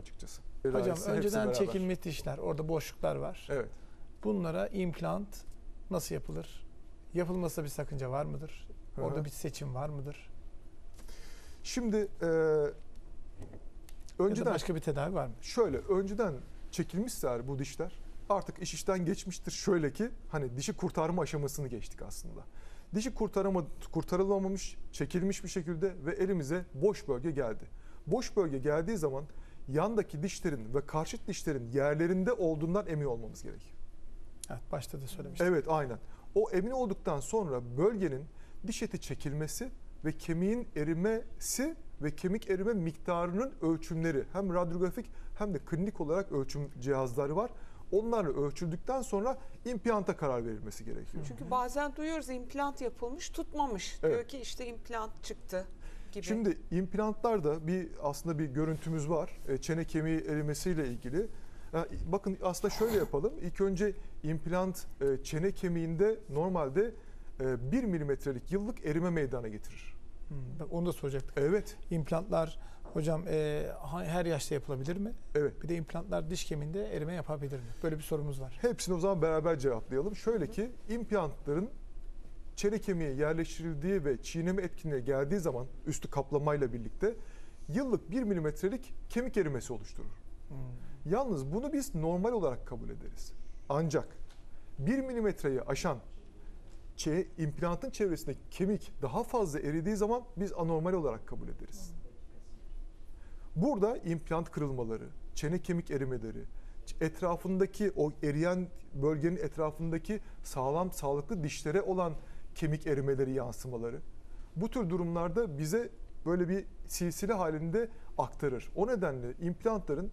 açıkçası. Hocam hepsi önceden çekilmiş dişler, orada boşluklar var. Evet. Bunlara implant nasıl yapılır? Yapılmasında bir sakınca var mıdır? Hı hı. Orada bir seçim var mıdır? Şimdi e, Ya da önceden başka bir tedavi var mı? şöyle önceden çekilmişse eğer bu dişler artık iş işten geçmiştir. Şöyle ki hani dişi kurtarma aşamasını geçtik aslında. Dişi kurtarama, kurtarılamamış, çekilmiş bir şekilde ve elimize boş bölge geldi. Boş bölge geldiği zaman yandaki dişlerin ve karşıt dişlerin yerlerinde olduğundan emin olmamız gerekiyor. Evet, başta da söylemiştim. Evet aynen. O emin olduktan sonra bölgenin diş eti çekilmesi ve kemiğin erimesi ve kemik erime miktarının ölçümleri hem radyografik hem de klinik olarak ölçüm cihazları var. Onlarla ölçüldükten sonra implanta karar verilmesi gerekiyor. Çünkü bazen duyuyoruz implant yapılmış tutmamış. Evet. Diyor ki işte implant çıktı gibi. Şimdi implantlarda bir aslında bir görüntümüz var. E, Çene kemiği erimesiyle ilgili. E, Bakın aslında şöyle yapalım. İlk önce implant e, çene kemiğinde normalde 1 milimetrelik yıllık erime meydana getirir. Hmm, bak onu da soracaktık. Evet, İmplantlar hocam e, her yaşta yapılabilir mi? evet. Bir de implantlar diş kemiğinde erime yapabilir mi? Böyle bir sorumuz var. Hepsini o zaman beraber cevaplayalım. Şöyle ki implantların çene kemiğe yerleştirildiği ve çiğneme etkinliğe geldiği zaman üstü kaplamayla birlikte yıllık 1 milimetrelik kemik erimesi oluşturur. Hmm. Yalnız bunu biz normal olarak kabul ederiz. Ancak 1 milimetreyi aşan çe- implantın çevresindeki kemik daha fazla eridiği zaman biz anormal olarak kabul ederiz. Burada implant kırılmaları, çene kemik erimeleri, etrafındaki o eriyen bölgenin etrafındaki sağlam sağlıklı dişlere olan kemik erimeleri yansımaları bu tür durumlarda bize böyle bir silsile halinde aktarır. O nedenle implantların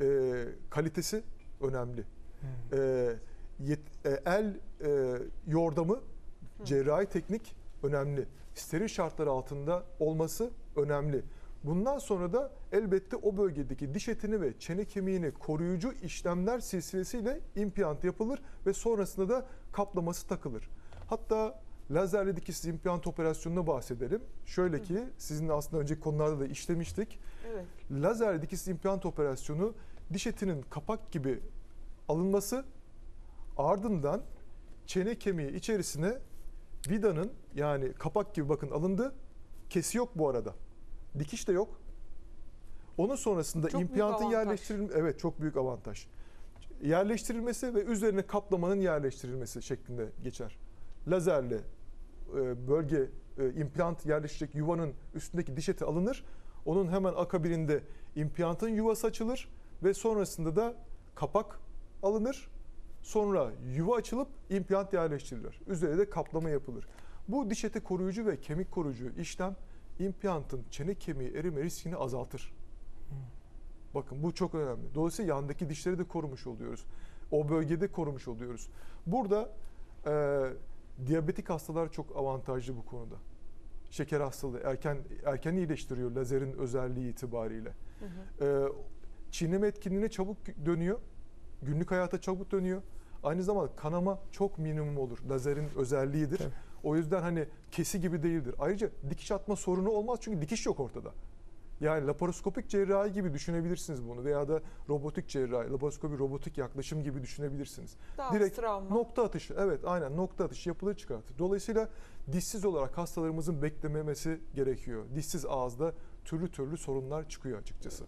e, kalitesi önemli. Hmm. E, yet- e, el e, yordamı, cerrahi teknik önemli. Steril şartlar altında olması önemli. Bundan sonra da elbette o bölgedeki diş etini ve çene kemiğini koruyucu işlemler silsilesiyle implant yapılır ve sonrasında da kaplaması takılır. Hatta lazerli dikişsiz implant operasyonuna bahsedelim. Şöyle ki sizin aslında önceki konularda da işlemiştik. evet. Lazer dikişsiz implant operasyonu diş etinin kapak gibi alınması ardından çene kemiği içerisine vidanın yani kapak gibi bakın alındı. Kesi yok bu arada. Dikiş de yok. Onun sonrasında Çok implantın yerleştirilmesi evet çok büyük avantaj. Yerleştirilmesi ve üzerine kaplamanın yerleştirilmesi şeklinde geçer. Lazerle bölge e, implant yerleşecek yuvanın üstündeki diş eti alınır. Onun hemen akabininde implantın yuvası açılır ve sonrasında da kapak alınır. Sonra yuva açılıp implant yerleştirilir. Üzerine de kaplama yapılır. Bu diş eti koruyucu ve kemik koruyucu işlem implantın çene kemiği erime riskini azaltır. Bakın bu çok önemli. Dolayısıyla yandaki dişleri de korumuş oluyoruz. O bölgede korumuş oluyoruz. Burada e, diyabetik hastalar çok avantajlı bu konuda. Şeker hastalığı erken erken iyileştiriyor lazerin özelliği itibariyle. Hı hı. E, çiğneme etkinliğine çabuk dönüyor. Günlük hayata çabuk dönüyor. Aynı zamanda kanama çok minimum olur. Lazerin özelliğidir. Tabii. O yüzden hani kesi gibi değildir. Ayrıca dikiş atma sorunu olmaz çünkü dikiş yok ortada. Yani laparoskopik cerrahi gibi düşünebilirsiniz bunu veya da robotik cerrahi, laparoskopi robotik yaklaşım gibi düşünebilirsiniz. Daha Direkt travma. Nokta atışı, evet aynen nokta atışı yapılır çıkartır. Dolayısıyla dişsiz olarak hastalarımızın beklememesi gerekiyor. Dişsiz ağızda türlü türlü sorunlar çıkıyor açıkçası.